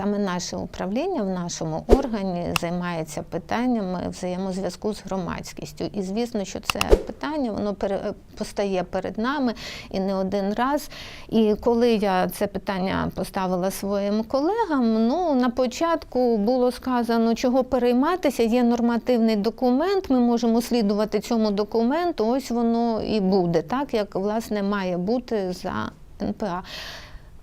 саме наше управління в нашому органі займається питаннями взаємозв'язку з громадськістю. І звісно, що це питання воно постає перед нами і не один раз. І коли я це питання поставила своїм колегам, ну на початку було сказано, чого перейматися. Є нормативний документ. Ми можемо слідувати цьому документу. Ось воно і буде, так як власне має бути за НПА.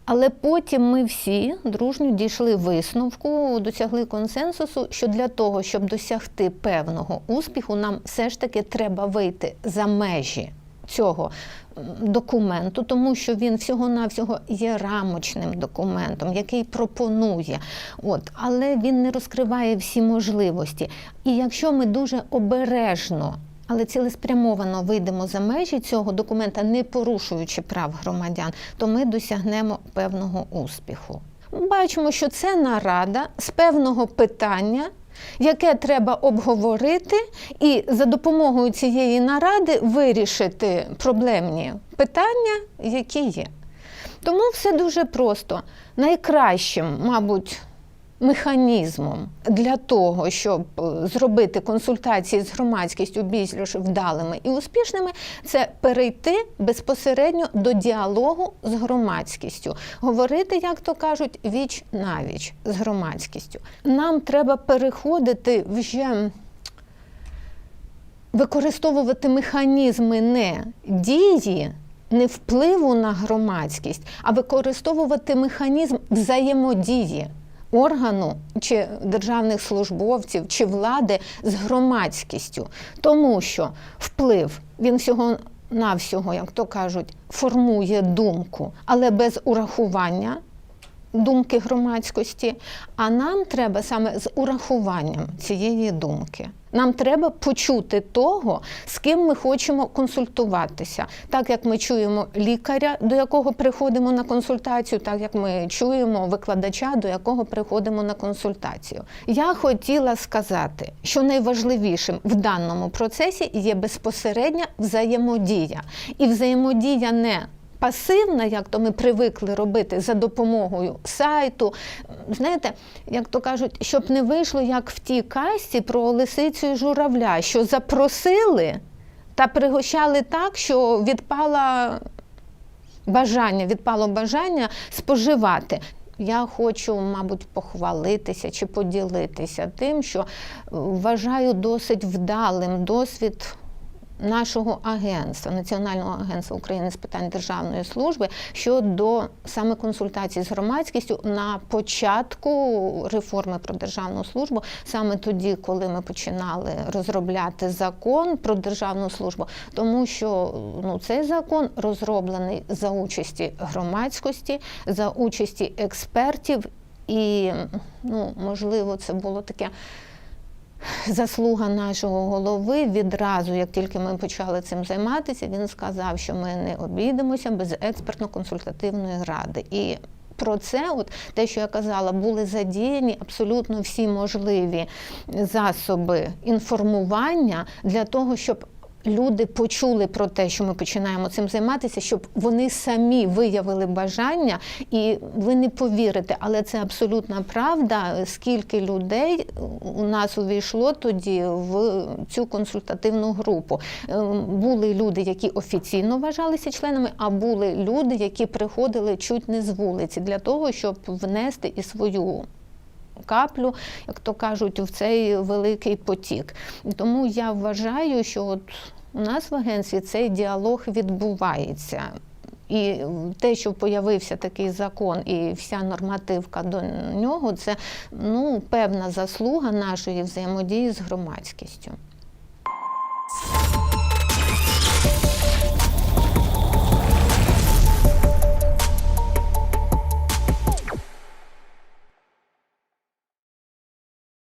Але потім ми всі дружньо дійшли висновку, досягли консенсусу, що для того, щоб досягти певного успіху, нам все ж таки треба вийти за межі цього документу, тому що він всього-навсього є рамочним документом, який пропонує. От, але він не розкриває всі можливості. І якщо ми дуже обережно але цілеспрямовано вийдемо за межі цього документа, не порушуючи прав громадян, то ми досягнемо певного успіху. Бачимо, що це нарада з певного питання, яке треба обговорити, і за допомогою цієї наради вирішити проблемні питання, які є. Тому все дуже просто. Найкращим, мабуть, механізмом для того, щоб е, зробити консультації з громадськістю більш вдалими і успішними, це перейти безпосередньо до діалогу з громадськістю, говорити, як то кажуть, віч навіч з громадськістю. Нам треба переходити вже. Використовувати механізми не дії, не впливу на громадськість, а використовувати механізм взаємодії органу чи державних службовців чи влади з громадськістю. Тому що вплив він всього навсього, як то кажуть, формує думку, але без урахування. Думки громадськості, а нам треба саме з урахуванням цієї думки. Нам треба почути того, з ким ми хочемо консультуватися. Так як ми чуємо лікаря, до якого приходимо на консультацію, так як ми чуємо викладача, до якого приходимо на консультацію. Я хотіла сказати, що найважливішим в даному процесі є безпосередня взаємодія. І взаємодія не Пасивна, як то ми привикли робити за допомогою сайту. Знаєте, як то кажуть, щоб не вийшло, як в тій касті про лисицю і журавля, що запросили та пригощали так, що відпала бажання, відпало бажання споживати. Я хочу, мабуть, похвалитися чи поділитися тим, що вважаю досить вдалим досвід нашого агентства, Національного агентства України з питань державної служби щодо саме консультацій з громадськістю на початку реформи про державну службу, саме тоді, коли ми починали розробляти закон про державну службу, тому що ну, цей закон розроблений за участі громадськості, за участі експертів, і ну, можливо, це було таке заслуга нашого голови відразу, як тільки ми почали цим займатися, він сказав, що ми не обійдемося без експертно-консультативної ради. І про це, от те, що я казала, були задіяні абсолютно всі можливі засоби інформування для того, щоб люди почули про те, що ми починаємо цим займатися, щоб вони самі виявили бажання, і ви не повірите, але це абсолютна правда. Скільки людей у нас увійшло тоді в цю консультативну групу. Е, Були люди, які офіційно вважалися членами, а були люди, які приходили чуть не з вулиці для того, щоб внести і свою каплю, як то кажуть, в цей великий потік. Тому я вважаю, що от у нас в агенції цей діалог відбувається. І те, що появився такий закон, і вся нормативка до нього, це ну, певна заслуга нашої взаємодії з громадськістю.